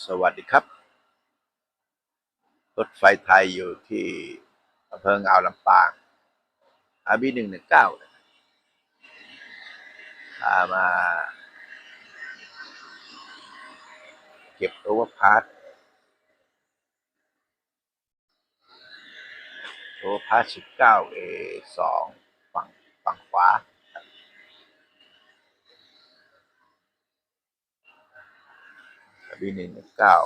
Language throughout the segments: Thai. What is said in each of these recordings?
สวัสดีครับ รถไฟไทยอยู่ที่อำเภอเงาลำปางอาบีหนึ่งหนึ่งเก้าพามา เก็บโอเวอร์พาสโอเวอร์พาสสิบเก้าเอสองฝั่งฝั่งขวา ปีหนึ่งเก้า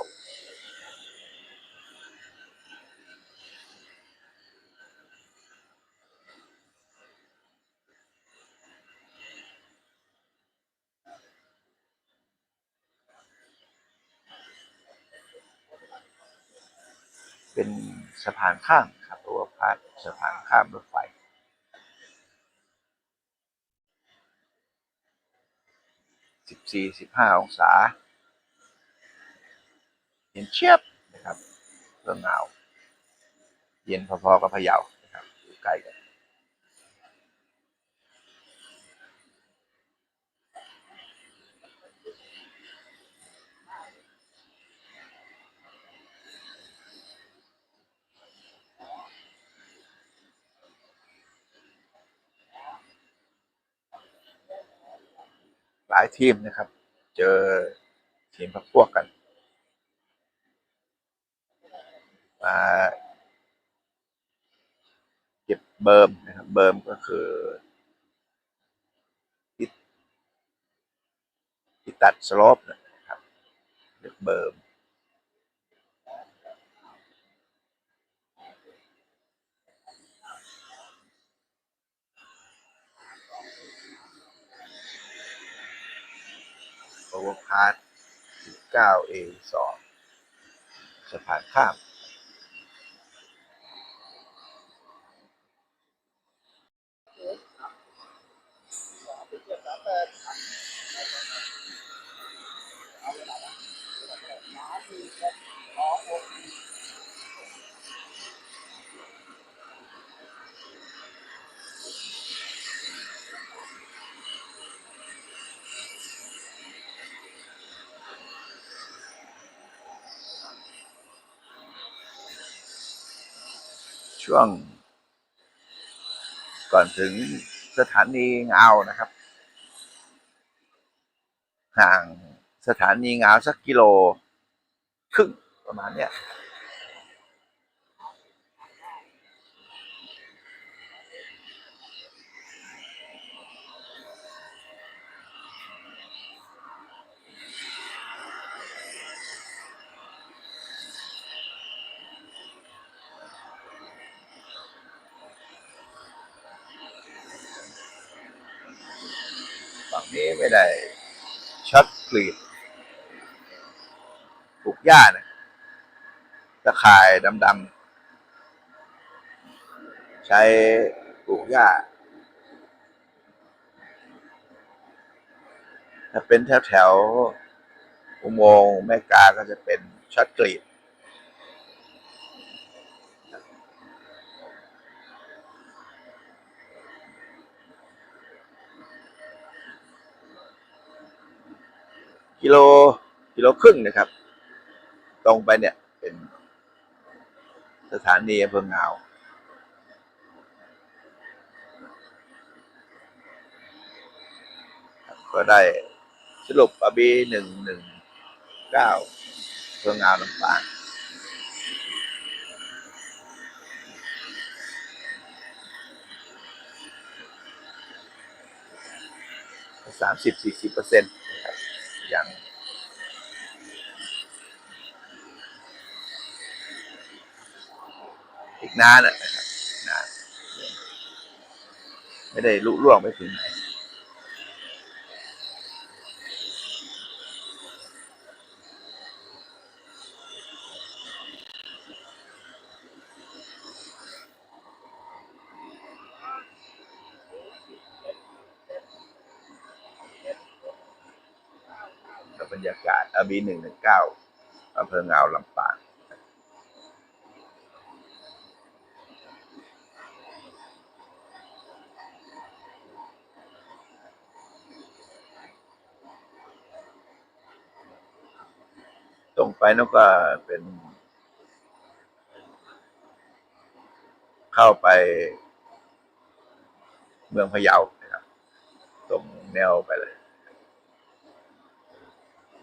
เป็นสะพานข้ามครับตัวพาดสะพานข้ามรถไฟสิบสี่สิบห้าองศา ย็นเชียบนะครับเรื่องหนาวเย็นพอๆกับพะเยานะครับอยู่ใกล้กันหลายทีมนะครับ เจอทีมพักพวกกัน มาเก็บเบิร์มนะครับ เบิร์มก็คือที่ที่ตัดสโลปนะครับเรียกเบิร์มโอเวอร์พาส19 A 2 สะพานข้าม ช่วง ก่อนถึงสถานีเงานะครับ ห่างสถานีเงาสักกิโลครึ่งประมาณเนี้ย ไม่ได้ช็อตกรีดปลูกหญ้านะตะข่ายดำๆ ใช้ปลูกหญ้า ถ้าเป็นแถวแถวๆอุโมงค์แม่กาก็จะเป็นช็อตกรีด กิโลกิโลครึ่งนะครับ ตรงไปเนี่ยเป็นสถานีอำเภอเงาครับก็ได้สรุปอบีหนึ่งหนึ่งเก้าอำเภองาวลำปางสามสิบสี่สิบเปอร์เซ็นต์นะครับ อย่าง อีกนานนะครับนานไม่ได้ลุล่วงไปถึงไหน รรยากาศอบีหนึ่งหนึ่งเก้าอำเภอเงาลำปางตรงไปนั่นก็เป็น เข้าไปเมืองพะเยานะครับตรงแนวไปเลย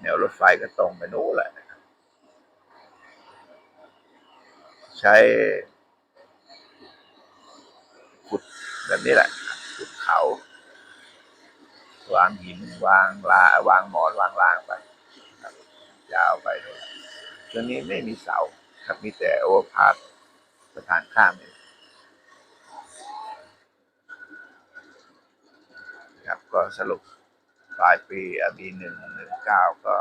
แนวรถไฟก็ตรงไปนู้นแหละนะครับ ใช้ขุดแบบนี้แหละขุดเขา วางหินวางลาวางหมอนวางรางไปยาวไปเลยตรงนี้ไม่มีเสาครับมีแต่โอเวอร์พาสสะพานข้ามเองครับก็สรุป ปลายปีอบีหนึ่งหนึ่งเก้าก็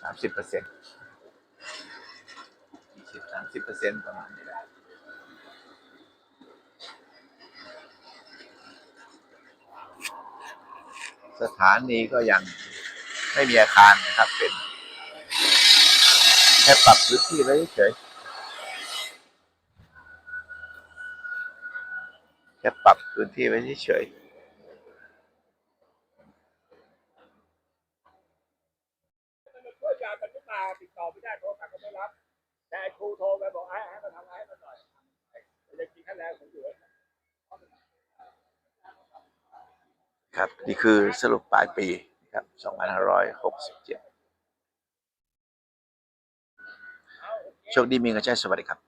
สามสิบเปอร์เซ็นต์ยี่สิบสามสิบเปอร์เซ็นต์ประมาณนี้แหละสถานีก็ยังไม่มีอาคารนะครับ เป็น แค่ปรับพื้นที่ไว้เฉยแค่ปรับพื้นที่ไว้เฉยการบันทึกมาติดต่อ ไม่ได้โทรศัพท์ก็ไม่รับ แต่ครูโทรไปบอกให้ให้มาทำให้มันหน่อยจะกินขั้นแรงผมอยู่ครับ นี่คือสรุปปลายปีครับ2567 โชคดีมีเงินใช้สวัสดีครับ